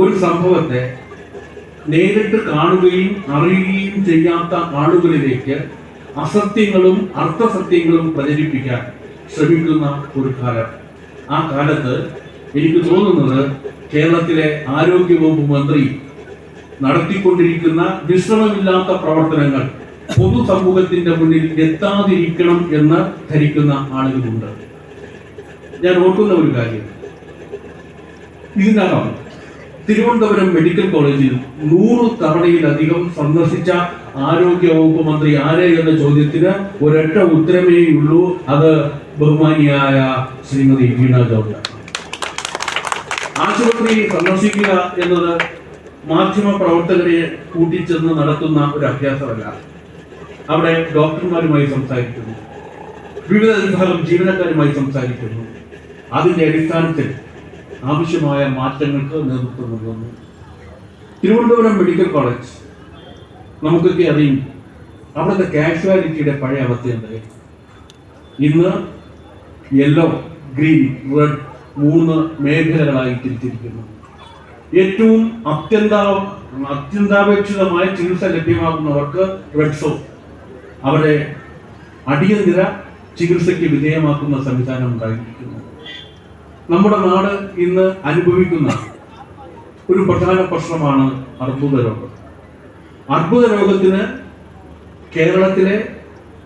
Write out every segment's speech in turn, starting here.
ഒരു സംഭവത്തെ നേരിട്ട് കാണുകയും അറിയുകയും ചെയ്യാത്ത ആളുകളിലേക്ക് അസത്യങ്ങളും അർത്ഥസത്യങ്ങളും പ്രചരിപ്പിക്കാൻ ശ്രമിക്കുന്ന ഒരു കാലം. ആ കാലത്ത് എനിക്ക് തോന്നുന്നത് കേരളത്തിലെ ആരോഗ്യവകുപ്പ് മന്ത്രി നടത്തിക്കൊണ്ടിരിക്കുന്ന വിശ്രമമില്ലാത്ത പ്രവർത്തനങ്ങൾ പൊതുസമൂഹത്തിന്റെ മുന്നിൽ എത്താതിരിക്കണം എന്ന് ധരിക്കുന്ന ആളുകളുണ്ട്. ഞാൻ ഓർക്കുന്ന ഒരു കാര്യം. ഇതിനകം തിരുവനന്തപുരം മെഡിക്കൽ കോളേജിൽ നൂറ് തവണയിലധികം സന്ദർശിച്ച ആരോഗ്യ വകുപ്പ് മന്ത്രി ആരെ എന്ന ചോദ്യത്തിന് ഒരൊറ്റ ഉത്തരമേ ഉള്ളൂ. അത് ബഹുമാനിയായ ശ്രീമതി വീണ ഗൗഡ. ആശുപത്രി സന്ദർശിക്കുക എന്നത് മാധ്യമ പ്രവർത്തകരെ കൂട്ടിച്ചെന്ന് നടത്തുന്ന ഒരു അഭ്യാസമല്ല. അവിടെ ഡോക്ടർമാരുമായി സംസാരിക്കുന്നു. വിവിധ വിഭാഗം ജീവനക്കാരുമായി സംസാരിക്കുന്നു. അതിന്റെ അടിസ്ഥാനത്തിൽ ആവശ്യമായ മാറ്റങ്ങൾക്ക് നേതൃത്വം നൽകുന്നു. Thiruvananthapuram medical college. നമുക്കൊക്കെ അറിയും അവിടുത്തെ കാഷ്വാലിറ്റിയുടെ പഴയ അവസ്ഥ എന്തായി. ഇന്ന് യെല്ലോ ഗ്രീൻ റെഡ് മൂന്ന് മേഖലകളായി തിരിച്ചിരിക്കുന്നു. ഏറ്റവും അത്യന്താ അത്യന്താപേക്ഷിതമായ ചികിത്സ ലഭ്യമാകുന്നവർക്ക് റെഡ് സോൺ അവരെ അടിയന്തര ചികിത്സയ്ക്ക് വിധേയമാക്കുന്ന സംവിധാനം ഉണ്ടായിരിക്കുന്നു. നമ്മുടെ നാട് ഇന്ന് അനുഭവിക്കുന്ന ഒരു പ്രധാന പ്രശ്നമാണ് അർബുദ രോഗം. അർബുദ രോഗത്തിന് കേരളത്തിലെ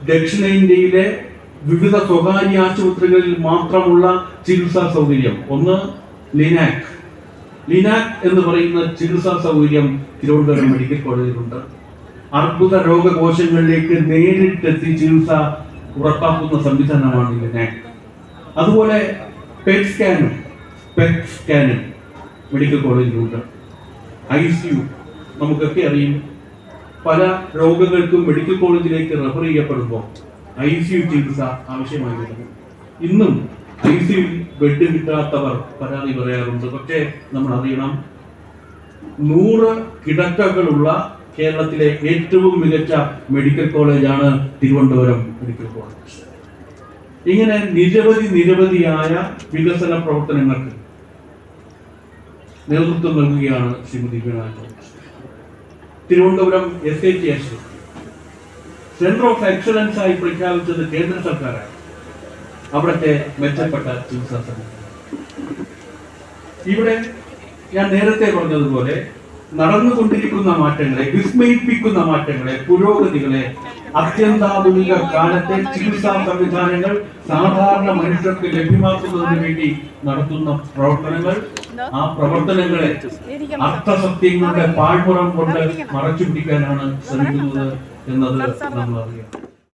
ദക്ഷിണേന്ത്യയിലെ വിവിധ സ്വകാര്യ ആശുപത്രികളിൽ മാത്രമുള്ള ചികിത്സാ സൗകര്യം. ഒന്ന് ലിനാക്. ലിനാക് എന്ന് പറയുന്ന ചികിത്സാ സൗകര്യം തിരുവനന്തപുരം മെഡിക്കൽ കോളേജിലുണ്ട്. അർബുദ രോഗകോശങ്ങളിലേക്ക് നേരിട്ടെത്തി ചികിത്സ ഉറപ്പാക്കുന്ന സംവിധാനമാണ് ലിനാക്. അതുപോലെ പെറ്റ് സ്കാനും പെറ്റ് സ്കാനും മെഡിക്കൽ കോളേജിലുണ്ട് ഐ സി യു നമുക്കൊക്കെ അറിയും. പല രോഗങ്ങൾക്കും മെഡിക്കൽ കോളേജിലേക്ക് റെഫർ ചെയ്യപ്പെടുമ്പോൾ ഐ സി യു ചികിത്സ ആവശ്യമായി വരുന്നു ഇന്നും ഐ സി യു ബെഡ് കിട്ടാത്തവർ പരാതി പറയാറുണ്ട്. പക്ഷേ നമ്മൾ അറിയണം. നൂറ് കിടക്കകളുള്ള കേരളത്തിലെ ഏറ്റവും മികച്ച മെഡിക്കൽ കോളേജാണ് തിരുവനന്തപുരം മെഡിക്കൽ കോളേജ് ഇങ്ങനെ നിരവധി നിരവധിയായ വികസന പ്രവർത്തനങ്ങൾക്ക് നേതൃത്വം നൽകുകയാണ് Shrimati George Thiruvananthapuram S A T S centre of excellence ആയി പ്രഖ്യാപിച്ചത് കേന്ദ്ര സർക്കാരാണ്. അവിടുത്തെ മെച്ചപ്പെട്ട ചികിത്സാ ഇവിടെ ഞാൻ നേരത്തെ പറഞ്ഞതുപോലെ നടന്നുകൊണ്ടിരിക്കുന്ന മാറ്റങ്ങളെ വിസ്മയിപ്പിക്കുന്ന മാറ്റങ്ങളെ പുരോഗതികളെ അത്യന്താധുനിക കാലത്തെ ചികിത്സാ സംവിധാനങ്ങൾ സാധാരണ മനുഷ്യർക്ക് ലഭ്യമാക്കുന്നതിന് വേണ്ടി നടത്തുന്ന പ്രവർത്തനങ്ങൾ ആ പ്രവർത്തനങ്ങളെ അർത്ഥസത്യങ്ങളുടെ പാഴ്പുറം കൊണ്ട് മറച്ചു പിടിക്കാനാണ് ശ്രമിക്കുന്നത് എന്നത് നമ്മൾ അറിയാം